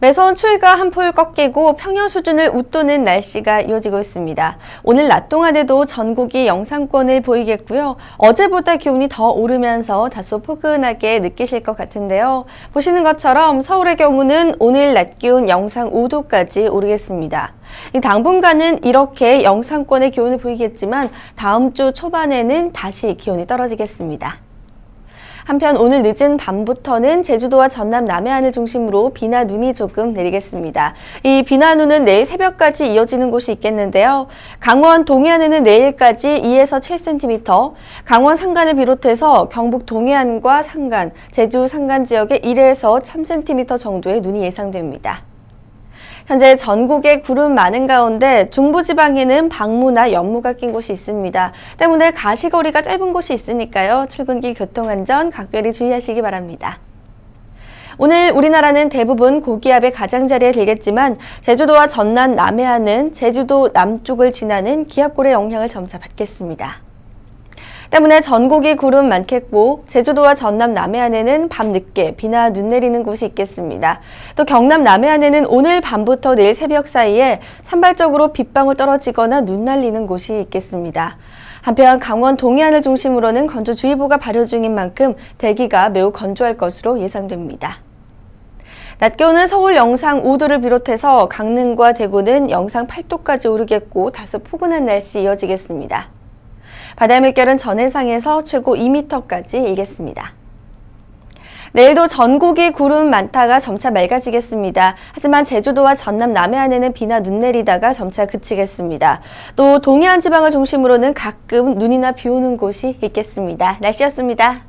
매서운 추위가 한풀 꺾이고 평년 수준을 웃도는 날씨가 이어지고 있습니다. 오늘 낮 동안에도 전국이 영상권을 보이겠고요. 어제보다 기온이 더 오르면서 다소 포근하게 느끼실 것 같은데요. 보시는 것처럼 서울의 경우는 오늘 낮 기온 영상 5도까지 오르겠습니다. 이 당분간은 이렇게 영상권의 기온을 보이겠지만 다음 주 초반에는 다시 기온이 떨어지겠습니다. 한편 오늘 늦은 밤부터는 제주도와 전남 남해안을 중심으로 비나 눈이 조금 내리겠습니다. 이 비나 눈은 내일 새벽까지 이어지는 곳이 있겠는데요. 강원 동해안에는 내일까지 2에서 7cm, 강원 산간을 비롯해서 경북 동해안과 산간, 제주 산간 지역에 1에서 3cm 정도의 눈이 예상됩니다. 현재 전국에 구름 많은 가운데 중부지방에는 방무나 연무가 낀 곳이 있습니다. 때문에 가시거리가 짧은 곳이 있으니까요. 출근길 교통안전 각별히 주의하시기 바랍니다. 오늘 우리나라는 대부분 고기압의 가장자리에 들겠지만 제주도와 전남 남해안은 제주도 남쪽을 지나는 기압골의 영향을 점차 받겠습니다. 때문에 전국이 구름 많겠고 제주도와 전남 남해안에는 밤 늦게 비나 눈 내리는 곳이 있겠습니다. 또 경남 남해안에는 오늘 밤부터 내일 새벽 사이에 산발적으로 빗방울 떨어지거나 눈 날리는 곳이 있겠습니다. 한편 강원 동해안을 중심으로는 건조주의보가 발효 중인 만큼 대기가 매우 건조할 것으로 예상됩니다. 낮 기온은 서울 영상 5도를 비롯해서 강릉과 대구는 영상 8도까지 오르겠고 다소 포근한 날씨 이어지겠습니다. 바다 물결은 전해상에서 최고 2m까지 일겠습니다. 내일도 전국이 구름 많다가 점차 맑아지겠습니다. 하지만 제주도와 전남 남해안에는 비나 눈 내리다가 점차 그치겠습니다. 또 동해안 지방을 중심으로는 가끔 눈이나 비 오는 곳이 있겠습니다. 날씨였습니다.